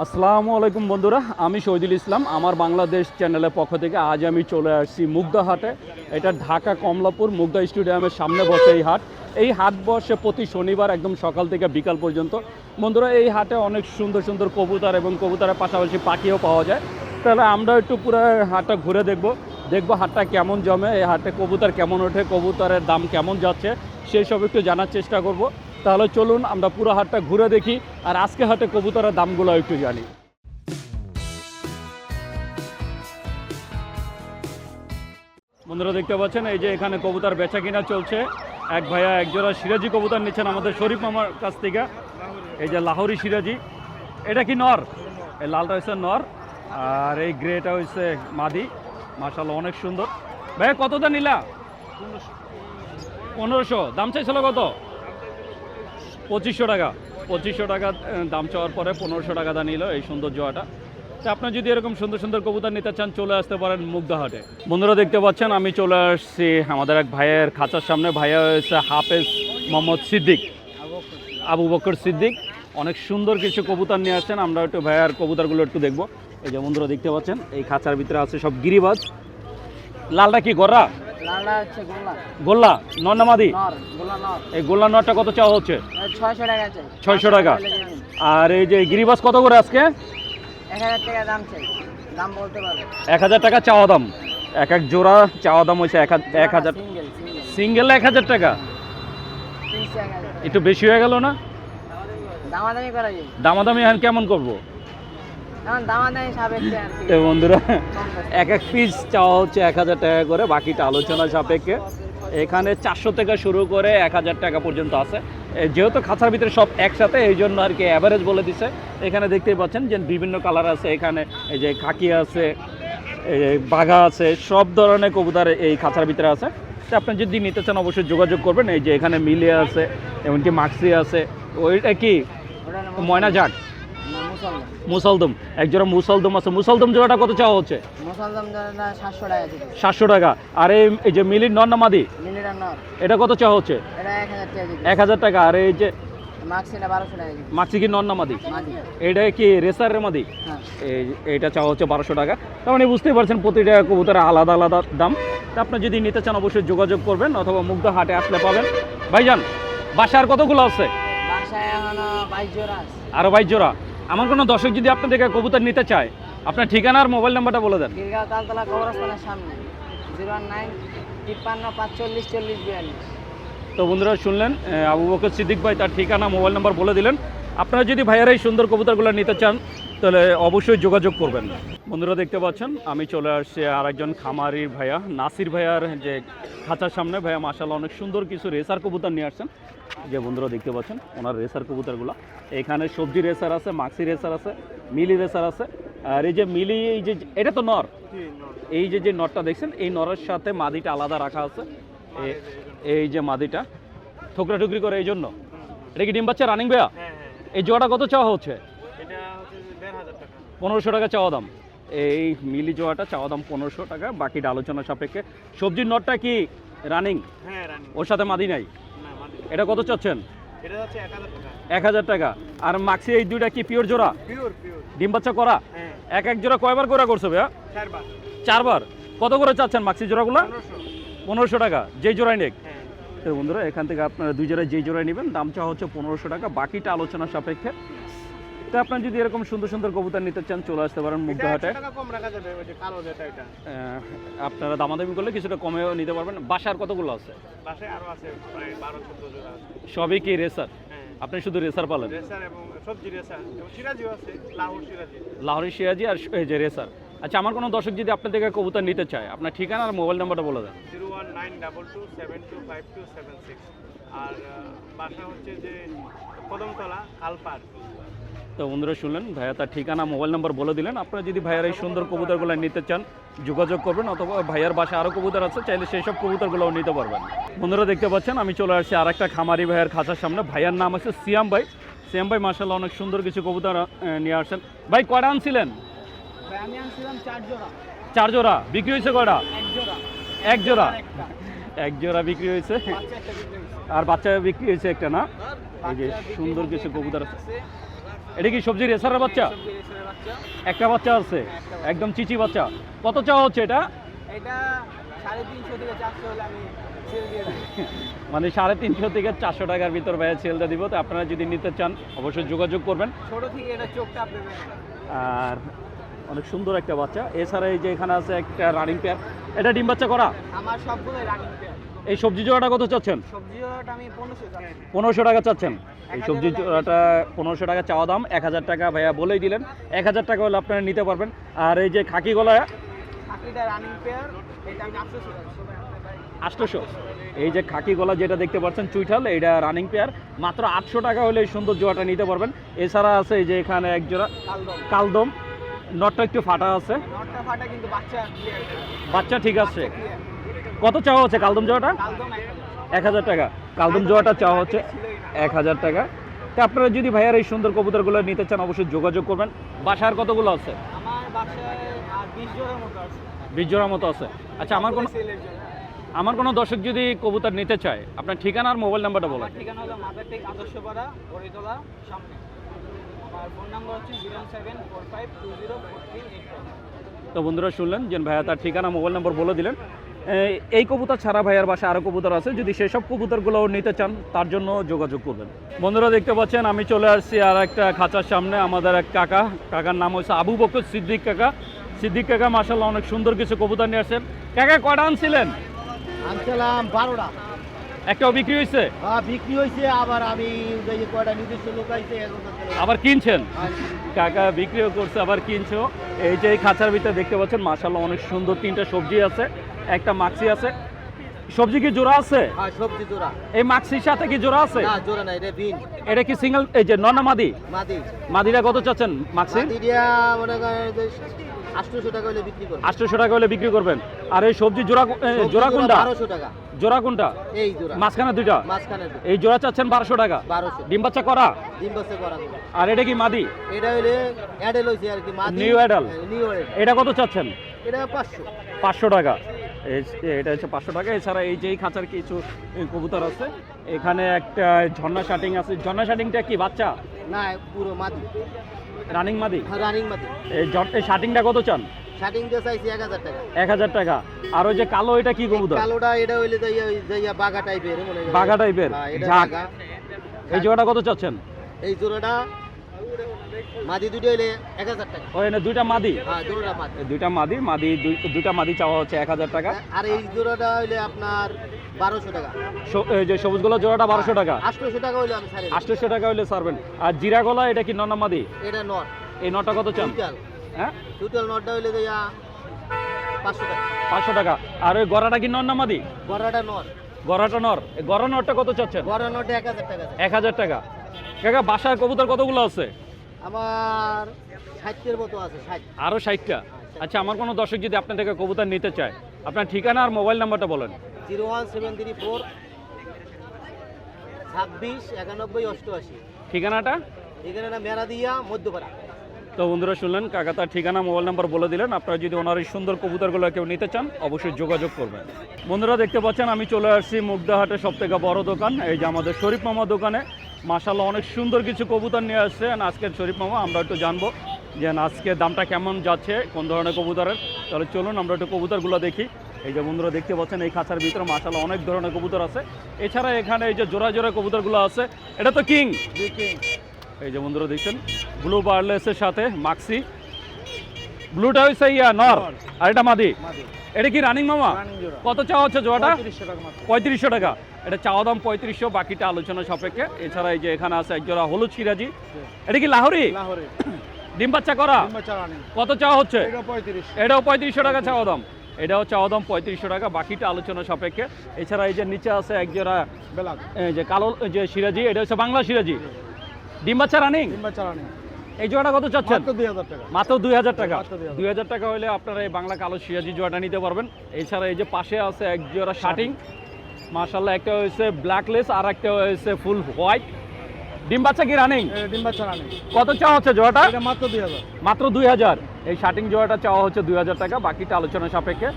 আসসালামু আলাইকুম বন্ধুরা, আমি শহীদুল ইসলাম। আমার বাংলাদেশ চ্যানেলের পক্ষ থেকে আজ আমি চলে আসছি মুগদা হাটে। এটা ঢাকা কমলাপুর মুগদা স্টেডিয়ামের সামনে বসে এই হাট। এই হাট বসে প্রতি শনিবার একদম সকাল থেকে বিকাল পর্যন্ত। বন্ধুরা, এই হাটে অনেক সুন্দর সুন্দর কবুতর এবং কবুতরের পাশাপাশি পাখিও পাওয়া যায়। তাহলে আমরা একটু পুরো হাটটা ঘুরে দেখব। দেখব হাটটা কেমন জমে, এই হাটে কবুতর কেমন ওঠে, কবুতরের দাম কেমন যাচ্ছে সেই সব একটু জানার চেষ্টা করব। তাহলে চলুন আমরা পুরো হাটটা ঘুরে দেখি আর আজকে হাটে কবুতরের দামগুলো একটু জানি। বন্ধুরা দেখতে পাচ্ছেন, এই যে এখানে কবুতর বেচা কিনা চলছে। এক ভাইয়া একজোড়া সিরাজি কবুতর নিচ্ছেন আমাদের শরীফ মামার কাছ থেকে। এই যে লাহোরি সিরাজি। এটা কি নর? এই লালটা হচ্ছে নর। আর এই গ্রেটা হচ্ছে মাদি। মার্শাল্লাহ অনেক সুন্দর। ভাইয়া, কতটা নিলা? পনেরোশো। দাম চাইছিল কত? পঁচিশশো টাকা পঁচিশশো টাকা দাম চাওয়ার পরে পনেরোশো টাকা দা নিল এই সুন্দর জোয়াটা। তা আপনার যদি এরকম সুন্দর সুন্দর কবুতর নিতে চান, চলে আসতে পারেন মুগ্ধাহাটে বন্ধুরা দেখতে পাচ্ছেন, আমি চলে আসছি আমাদের এক ভাইয়ের খাঁচার সামনে। ভাইয়া হয়েছে হাফেজ মোহাম্মদ সিদ্দিক, আবু বকর সিদ্দিক। অনেক সুন্দর কিছু কবুতর নিয়ে আসছেন। আমরা একটু ভাইয়ার কবুতরগুলো একটু দেখব। এই যে বন্ধুরা দেখতে পাচ্ছেন, এই খাঁচার ভিতরে আছে সব গিরিবাজ। লালটা কি হচ্ছে গোল্লা। নর নর। এই গোল্লা নটটা কত চাওয়া হচ্ছে? ছয়শো টাকা চাই। 600 টাকা। আর এই যে গিরিবাজ কত করে আজকে? এক হাজার টাকা চাওয়া দাম। এক এক জোড়া চাওয়া দাম হচ্ছে এক হাজার- সিঙ্গেল এক হাজার টাকা? একটু বেশি হয়ে গেল না? দামাদামি করা দামাদামি এখন কেমন করব এখন দামাদামি সাপেক্ষে আর কি তো বন্ধুরা, এক এক পিস চাওয়া হচ্ছে এক হাজার টাকা করে, বাকিটা আলোচনা সাপেক্ষে। এখানে চারশো থেকে শুরু করে এক হাজার টাকা পর্যন্ত আছে। যেহেতু খাঁচার ভিতরে সব একসাথে, এই জন্য আর কি অ্যাভারেজ বলে দিছে। এখানে দেখতেই পাচ্ছেন যে বিভিন্ন কালার আছে। এখানে এই যে খাকি আছে বাঘা আছে, সব ধরনের কবুতর এই খাঁচার ভিতরে আছে। তো আপনি যদি নিতে চান, অবশ্যই যোগাযোগ করবেন। এই যে এখানে মিলে আছে, এমনকি মাক্সি আছে। ওইটা কি? ময়না জাট মুসলদম। একজোড়া মুসলদম আছে। মুসলদম জোড়াটা কত চাওয়া হচ্ছে? সাতশো টাকা আর এই যে মিলির নর এটা কত চাওয়া হচ্ছে? এটা এক হাজার টাকা আর এই যে মাদি? এটা কি রেসারের মাদি? হ্যাঁ। এই এইটা চাওয়া হচ্ছে বারোশো টাকা। তার মানে বুঝতেই পারছেন প্রতিটা কবুতরের আলাদা আলাদা দাম। তা আপনি যদি নিতে চান অবশ্যই যোগাযোগ করবেন অথবা মুগ্ধ হাটে আসলে পাবেন। ভাইজান বাসার কতগুলো আছে? এখনও বাইশ জোড়া। আমার কোনো দর্শক যদি আপনার থেকে কবুতর নিতে চায় আপনার ঠিকানা আর মোবাইল নাম্বারটা বলে দেন। গিরগাঁও তালতলা কবরস্থানের সামনে জিরো ওয়ান নাইন তিপ্পান্ন পাঁচচল্লিশ চল্লিশ বিয়াল্লিশ। তো বন্ধুরা শুনলেন আবু বকর সিদ্দিক ভাই তার ঠিকানা মোবাইল নাম্বার বলে দিলেন। আপনারা যদি ভাইয়ার এই সুন্দর কবুতরগুলো নিতে চান তাহলে অবশ্যই যোগাযোগ করবেন। বন্ধুরা দেখতে পাচ্ছেন আমি চলে আসছি আর একজন খামারির ভাইয়া নাসির ভাইয়ার যে খাঁচার সামনে। ভাইয়া মাসাল্লাহ অনেক সুন্দর কিছু রেসার কবুতর নিয়ে আসছেন। যে বন্ধুরা দেখতে পাচ্ছেন ওনার রেসার কবুতরগুলো। এখানে সবজি রেসার আছে মাক্সি রেসার আছে মিলি রেসার আছে। আর এই যে মিলি এই যে এটা তো নর? এই যে যে নটটা দেখছেন এই নরের সাথে মাদিটা আলাদা রাখা আছে। এই যে মাদিটা ঠোকরা টুকরি করে এই জন্য। এটা কি ডিম বাচ্চা রানিং ভাইয়া এই জোয়াটা কত চাওয়া হচ্ছে? পনেরোশো টাকা চাওয়া দাম। এই মিলি জোয়াটা চাওয়া দাম পনেরোশো টাকা বাকিটা আলোচনা সাপেক্ষে। সবজির নটটা কি রানিং হ্যাঁ ওর সাথে মাদি নাই? এটা কত চাচ্ছেন? এক হাজার টাকা। আর মাক্সি এই দুইটা কি পিওর জোড়া? ডিম বাচ্চা করা? হ্যাঁ। এক এক জোড়া কয়বার করা করছে ভাইয়া? চারবার। কত করে চাচ্ছেন মাক্সি জোড়াগুলো? পনেরোশো। পনেরোশো টাকা। যেই জোড়াই নেক। হ্যাঁ। বন্ধুরা এখান থেকে আপনারা দুই জোড়ায় যেই জোড়ায় নেবেন দাম চা হচ্ছে পনেরোশো টাকা। বাকিটা আলোচনা সাপেক্ষে তো আপনার যদি এরকম সুন্দর সুন্দর কবুতর নিতে চান চলে আসতে পারেন এটা মুগ্ধাহাটে। একশো কম রাখা যাবে ওই যে কালো যেটা এটা। আহ, আপনারা দামাদামি করলে কিছুটা কমেও নিতে পারবেন। বাসার কতগুলো আছে? বাসায় আরও আছে প্রায় বারো চোদ্দ জোড়া আছে। সবই কি রেসার? হ্যাঁ। আপনি শুধু রেসার পালেন? লাহোর সিরাজি। আর এই যে রেসার। আচ্ছা আমার কোনো দর্শক যদি আপনার থেকে কবুতর নিতে চায় আপনার ঠিকানা আর মোবাইল নাম্বারটা বলে দেন। Zero one nine double two seven two five two seven six. আর বাসা হচ্ছে যে কদমতলা কালপার তো বন্ধুরা শুনলেন ভাইয়া তার ঠিকানা মোবাইল নাম্বার বলে দিলেন। আপনারা যদি ভাইয়ার এই সুন্দর কবুতরগুলো নিতে চান যোগাযোগ করবেন অথবা ভাইয়ার বাসায় আরও কবুতর আছে চাইলে সেই সব কবুতরগুলোও নিতে পারবেন। বন্ধুরা দেখতে পাচ্ছেন আমি চলে আসছি আর একটা খামারি ভাইয়ের খাঁচার সামনে। ভাইয়ার নাম আছে সিয়াম ভাই। সিয়াম ভাই মার্শাল্লাহ অনেক সুন্দর কিছু কবুতর নিয়ে আসছেন। ভাই কয়টা আনছিলেন? চার জোড়া। চার জোড়া? বিক্রি হয়েছে কয়টা? এক জোড়া। এক জোড়া? এক জোড়া বিক্রি হয়েছে। বিক্রি হয়েছে। আর বাচ্চা বিক্রি হয়েছে একটা না? এই যে সুন্দর কিছু কবুতর আছে। এটা কি সবজি রেসারের বাচ্চা? একটা বাচ্চা আছে? একদম চিচি বাচ্চা। কত চাওয়া হচ্ছে এটা? মানে সাড়ে তিনশো থেকে চারশো টাকার ভিতর ভাইয়া সেলটা দিব। তো আপনারা যদি নিতে চান অবশ্যই যোগাযোগ করবেন। ছোট থেকে এটা চোখটা আর অনেক সুন্দর একটা বাচ্চা। এছাড়া এই যে এখানে আছে একটা রানিং পেয়ার এটা ডিম বাচ্চা করা? আমার সবগুলো রানিং পেয়ার এই সবজি জোড়াটা কত চাচ্ছেন? সবজি ওটা আমি পনেরোশো পনেরোশো টাকা চাচ্ছেন। এই 1000 সবজি। জোড়াটা পনেরোশো টাকা চাওয়া দাম এক হাজার টাকা ভাইয়া বলেই দিলেন। এক হাজার টাকা হলে আপনারা নিতে পারবেন। আর এই যে খাকি গলা আটশোশো এই যে খাকি গলা যেটা দেখতে পাচ্ছেন চুইঠাল এটা রানিং পেয়ার মাত্র আটশো টাকা হলে এই সুন্দর জোড়াটা নিতে পারবেন। এছাড়া আছে এই যে এখানে এক জোড়া কালদম। নটটা একটু ফাটা আছে। বাচ্চা ঠিক আছে। কত চাওয়া হচ্ছে কালদম জোড়াটা? একটা। এক হাজার। টাকা। কালদম জোড়াটা চাওয়া হচ্ছে। এক হাজার টাকা। তা আপনারা যদি ভাইয়ার এই সুন্দর কবুতরগুলো নিতে চান অবশ্যই যোগাযোগ করবেন। বাসার কতগুলো আছে? বিশ জোড়ার মতো আছে। আচ্ছা আমার কোনো আমার কোনো দর্শক যদি কবুতর নিতে চায় আপনার ঠিকানা আর মোবাইল নাম্বারটা বলেন। ঠিকানা হলো মাদারটেক আদর্শপাড়া বড়িতলা সামনে। আমার ফোন নাম্বার হচ্ছে zero seven four five two zero four three eight তো বন্ধুরা শুনলেন যে ভাইয়া তার ঠিকানা মোবাইল নাম্বার বলে দিলেন। এই- কবুতর ছাড়া ভাইয়ার বাসায় আরও কবুতর আছে। যদি সেসব কবুতরগুলো নিতে চান তার জন্য যোগাযোগ করবেন। বন্ধুরা দেখতে পাচ্ছেন আমি চলে আসছি আর একটা খাঁচার সামনে আমাদের এক কাকা। কাকার নাম হচ্ছে আবু বকর সিদ্দিক কাকা। সিদ্দিক কাকা মাসাল্লাহ অনেক সুন্দর কিছু কবুতর নিয়ে আসছেন। কাকা কয়টা আনছিলেন? আনছিলাম বারোটা। একটাও বিক্রি হয়েছে হ্যাঁ বিক্রি হয়েছে আবার আমি কয়টা নিজস্ব লোক আইছে আবার কিনছেন? আর কাকা বিক্রিও করছে আবার কিনছো। এই যে এই খাঁচার ভিতরে দেখতে পাচ্ছেন মাসাল্লাহ অনেক সুন্দর তিনটা সবজি আছে। একটা মাক্সি আছে। সবজি কি জোড়া আছে? হ্যাঁ সবজি জোড়া। এই মাক্সির সাথে কি জোড়া আছে? না জোড়া নাই এটা বিন এটা কি সিঙ্গেল এই যে ননা মাদি? মাদি। মাদিরা কত চাচ্ছেন মাক্সির মাদি দিয়া মনে করেন টাকা হলে বিক্রি করব। আটশোশো টাকা হলে বিক্রি করবেন। আর এই সবজি জোড়া কো- এ, জোড়া কোনটা? বারোশো টাকা। জোড়া কোনটা? এই জোড়া। মাঝখানে দুইটা? মাঝখানে এই জোড়া চাচ্ছেন টাকা। ডিম বাচ্চা করা? ডিম বসে করা। আর এটা কি মাদি? এটা হইলে অ্যাডেল হয়েছে আর কি মাদি। New adult? নিউ অ্যাডেল এটা কত চাচ্ছেন? এটা টাকা। এটা হচ্ছে পাঁচশো টাকা। এছাড়া এই যে এই খাঁচার কিছু কবুতর আছে এখানে একটা ঝর্ণা শাটিং আছে। ঝর্ণা শাটিংটা কি বাচ্চা? না পুরো মাদি। রানিং মাদি? রানিং মাদি। এই শাটিংটা কত চান? দিয়ে চাইছি এক হাজার টাকা। এক হাজার টাকা। আর ওই যে কালো এটা কি কবুতর? কালোটা এটা হইলে যাইয়া বাগা টাইপের বাঘা টাইপের হ্যাঁ, ঝাঁক এই জোড়াটা কত চাচ্ছেন? এই জোড়াটা মাদি দুটো হইলে এক হাজার টাকা। ওই না দুইটা মাদি? হ্যাঁ জোড়াটা মাদি। দুইটা মাদি মাদি দুইটা মাদি চাওয়া হচ্ছে এক হাজার টাকা। আর এই জোড়াটা হইলে আপনার বারোশো টাকা। এই যে সবুজগুলো জোড়াটা বারোশো টাকা। আটশোশো টাকা হইলে আমি আটশোশো টাকা সারবেন আর জিরা গলা এটা কি ননা মাদি? এটা নট এই নটা কত চান? হ্যাঁ? টুটাল নটটা হইলে যাইয়া পাঁচশো টাকা। পাঁচশো টাকা। আর ওই গড়াটা কি নন না মাদি? গড়াটা নট গড়াটা নর। এই গড়া নরটা কত চাচ্ছেন? গড়া নটে এক হাজার টাকা এক হাজার টাকা। কাকা বাসার কবুতর কতগুলো আছে? আমার ষাটের মতো আছে ষাট। আরও ষাটটা? আচ্ছা আমার কোনো দর্শক যদি আপনার থেকে কবুতর নিতে চায় আপনার ঠিকানা আর মোবাইল নাম্বারটা বলেন। Zero one seven three four ছাব্বিশ একানব্বই অষ্টআশি। ঠিকানাটা? ঠিকানাটা না মেরা দিয়া মধ্যপাড়া। তো বন্ধুরা শুনলেন কাকা তার ঠিকানা মোবাইল নাম্বার বলে দিলেন। আপনারা যদি ওনার এই সুন্দর কবুতরগুলো কেউ নিতে চান অবশ্যই যোগাযোগ করবেন। বন্ধুরা দেখতে পাচ্ছেন আমি চলে আসছি মুগদাহাটে সব থেকে বড় দোকান এই যে আমাদের শরীফ মামা দোকানে। মাসাল্লাহ অনেক সুন্দর কিছু কবুতর নিয়ে আসছে। আজকে শরীফ মামা আমরা একটু জানব যে আজকে দামটা কেমন যাচ্ছে কোন ধরনের কবুতরের। তাহলে চলুন আমরা একটু কবুতরগুলো দেখি। এই যে বন্ধুরা দেখতে পাচ্ছেন এই খাঁচার ভিতরে মাসাল্লাহ অনেক ধরনের কবুতর আছে। এছাড়া এখানে এই যে জোড়া জোড়া কবুতরগুলো আছে এটা তো কিং। এই যে বন্ধুরা দেখছেন ব্লু বার্লেসের সাথে মাক্সি। ব্লুটা হচ্ছে ইয়া নর। আর এটা মাদি। এটা কি রানিং মামা? কত চাওয়া হচ্ছে জোয়াটা পঁয়ত্রিশশো টাকা এটা চাওয়া দাম পঁয়ত্রিশশো বাকিটা আলোচনা সাপেক্ষে। এছাড়া এই যে এখানে আছে একজোড়া হলুদ সিরাজি। এটা কি লাহোরি? ডিম বাচ্চা করা? কত চাওয়া হচ্ছে? এটাও পঁয়ত্রিশশো টাকা চাওয়া দাম। এটাও চাওয়া দাম পঁয়ত্রিশশো টাকা বাকিটা আলোচনা সাপেক্ষে। এছাড়া এই যে নিচে আছে একজোড়া যে কালো যে সিরাজি এটা হচ্ছে বাংলা সিরাজি। ডিম বাচ্চা রানিং কিংবা চালানি এই জোড়াটা কত চাচ্ছেন? মাত্র দুই হাজার টাকা। মাত্র দুই হাজার টাকা। মাত্র 2000 হাজার। টাকা হলে আপনারা এই বাংলা কালো সিয়াজি জোয়াটা নিতে পারবেন। এছাড়া এই যে পাশে আছে এক জোড়া শার্টিং মার্শাল্লাহ একটা হয়েছে ব্ল্যাকলেস আর একটা হয়েছে ফুল হোয়াইট ডিম বাচ্চা কি রানিং এটা ডিম্বা চালানি কত চাওয়া হচ্ছে এটা মাত্র দুই হাজার। মাত্র দুই হাজার। এই শার্টিং জোড়াটা চাওয়া হচ্ছে দুই হাজার টাকা। বাকিটা আলোচনা সাপেক্ষে।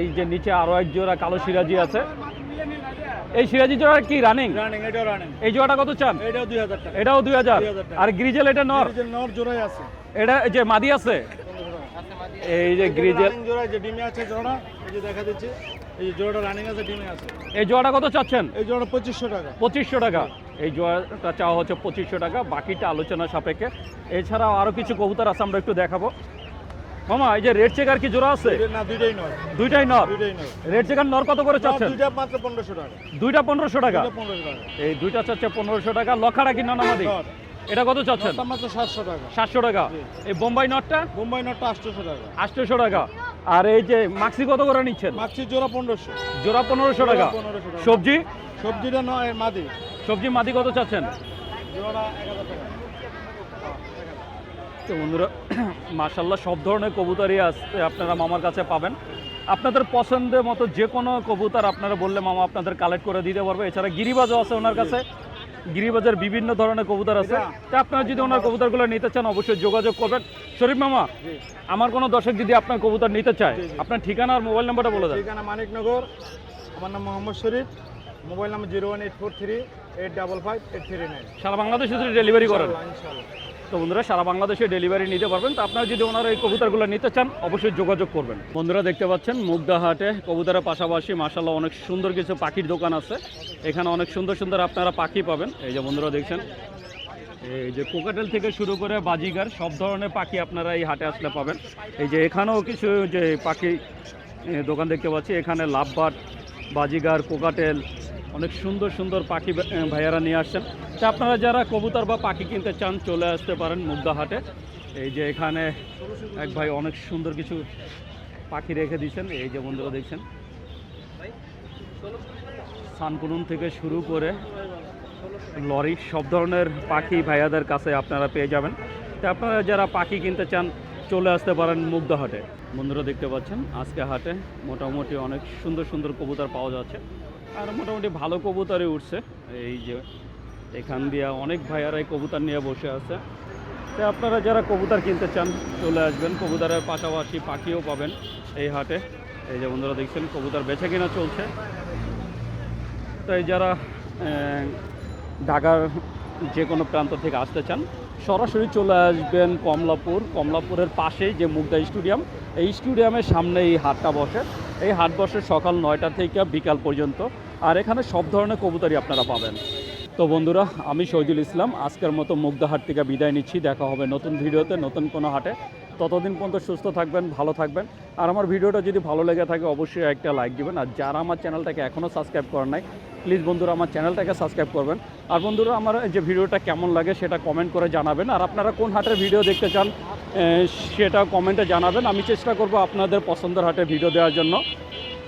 এই যে নিচে আরও এক জোড়া কালো সিরাজি আছে। এই সিরাজি জোড়া কি রানিং রানিং এটাও রানিং এই জোড়াটা কত চান? এটাও দুই হাজার টাকা। এটাও 2000 আর গ্রিজেল এটা নর? যে নর জোড়াই আছে। এটা যে মাদি আছে? এই যে গ্রিজেল জোড়া যে ডিমে আছে জোড়া এই যে দেখা দিচ্ছি এই জোড়াটা রানিং আছে ডিমে আছে। এই জোড়াটা কত চাচ্ছেন? এই জোড়া পঁচিশশো টাকা। পঁচিশশো টাকা। এই জোড়াটা চাওয়া হচ্ছে পঁচিশশো টাকা বাকিটা আলোচনা সাপেক্ষে। এছাড়াও আরও কিছু কবুতর আছে আমরা একটু দেখাবো। মামা এই যে রেড চেকার কি জোড়া আছে? না দুইটাই নর। রেড চেকার নর কত করে চাচ্ছেন? দুইটা মাত্র পনেরোশো টাকা। দুইটা এই দুইটা চাচ্ছে পনেরোশো টাকা। লক্ষাটা কি নানামাদি। এটা কত চাচ্ছেন? মাত্র সাতশো টাকা। সাতশো টাকা। এই বোম্বাই নটটা? বোম্বাই নটটা আটশোশো টাকা। আটশোশো টাকা। আর এই যে মাক্সি কত করে নিচ্ছেন? মাছির জোড়া পনেরোশো। জোড়া পনেরোশো টাকা। সবজি? সবজিটা নয় মাদি। সবজি মাদি কত চাচ্ছেন? জোড়া এক হাজার টাকা। তো বন্ধুরা সব ধরনের কবুতরই আসতে আপনারা মামার কাছে পাবেন। আপনাদের পছন্দের মতো যে কোনো কবুতর আপনারা বললে মামা আপনাদের কালেক্ট করে দিতে পারবে। এছাড়া গিরিবাজও আছে ওনার কাছে। গিরিবাজের বিভিন্ন ধরনের কবুতর আছে। তা আপনারা যদি ওনার কবুতরগুলো নিতে চান অবশ্যই যোগাযোগ করবেন। শরীফ মামা আমার কোনো দর্শক যদি আপনার কবুতর নিতে চায় আপনার ঠিকানা আর মোবাইল নাম্বারটা বলে দেন। ঠিকানা মানিকনগর। আমার নাম Mohammad Sharif. Mobile number zero one eight four three eight double five eight three nine. সারা বাংলাদেশে যদি ডেলিভারি করেন। তো বন্ধুরা, সারা বাংলাদেশে ডেলিভারি নিতে পারবেন। তো আপনারা যদি ওনারা এই কবুতরগুলো নিতে চান, অবশ্যই যোগাযোগ করবেন। বন্ধুরা, দেখতে পাচ্ছেন মুগদাহাটে কবুতরের পাশাপাশি মাসাল্লাহ অনেক সুন্দর কিছু পাখির দোকান আছে। এখানে অনেক সুন্দর সুন্দর আপনারা পাখি পাবেন। এই যে বন্ধুরা, দেখছেন? এই যে কোকাটেল থেকে শুরু করে বাজিগার, সব ধরনের পাখি আপনারা এই হাটে আসলে পাবেন। এই যে এখানেও কিছু, যে পাখি দোকান দেখতে পাচ্ছি। এখানে লাভবাট, বাজিগার, কোকাটেল অনেক সুন্দর সুন্দর পাখি ভাইয়ারা নিয়ে আসছেন। তা আপনারা যারা কবুতর বা পাখি কিনতে চান, চলে আসতে পারেন মুগদা হাটে এই যে এখানে এক ভাই অনেক সুন্দর কিছু পাখি রেখে দিয়েছেন। এই যে বন্ধুরা দেখছেন সানকুনুন থেকে শুরু করে লরি, সব ধরনের পাখি ভাইয়াদের কাছে আপনারা পেয়ে যাবেন। তো আপনারা যারা পাখি কিনতে চান, চলে আসতে পারেন মুগ্ধা হাটে বন্ধুরা দেখতে পাচ্ছেন, আজকে হাটে মোটামুটি অনেক সুন্দর সুন্দর কবুতর পাওয়া যাচ্ছে। আর মোটামুটি ভালো কবুতরই উঠছে। এই যে এখান দিয়ে অনেক ভাইয়ারাই কবুতর নিয়ে বসে আছে। তো আপনারা যারা কবুতর কিনতে চান, চলে আসবেন। কবুতরের পাশাপাশি পাখিও পাবেন এই হাটে। এই যে বন্ধুরা দেখছেন, কবুতর বেছে কিনা চলছে। তাই যারা ঢাকার যে কোনো প্রান্ত থেকে আসতে চান, সরাসরি চলে আসবেন কমলাপুর। কমলাপুরের পাশেই যে মুগদা স্টেডিয়াম, এই স্টেডিয়ামের সামনে এই হাটটা বসে। এই হাট বসে সকাল নয়টা থেকে বিকাল পর্যন্ত। আর এখানে সব ধরনের কবুতরই আপনারা পাবেন। তো বন্ধুরা, আমি শহীদুল ইসলাম, আজকের মতো মুগদা হাট থেকে বিদায় নিচ্ছি। দেখা হবে নতুন ভিডিওতে, নতুন কোনো হাটে। ততদিন পর্যন্ত সুস্থ থাকবেন, ভালো থাকবেন। আর আমার ভিডিওটা যদি ভালো লেগে থাকে, অবশ্যই একটা লাইক দিবেন। আর যারা আমার চ্যানেলটাকে এখনও সাবস্ক্রাইব করেন নাই, প্লিজ বন্ধুরা আমার চ্যানেলটাকে সাবস্ক্রাইব করবেন। আর বন্ধুরা, আমার যে ভিডিওটা কেমন লাগে সেটা কমেন্ট করে জানাবেন। আর আপনারা কোন হাটের ভিডিও দেখতে চান সেটা কমেন্টে জানাবেন। আমি চেষ্টা করব আপনাদের পছন্দের হাটের ভিডিও দেওয়ার জন্য।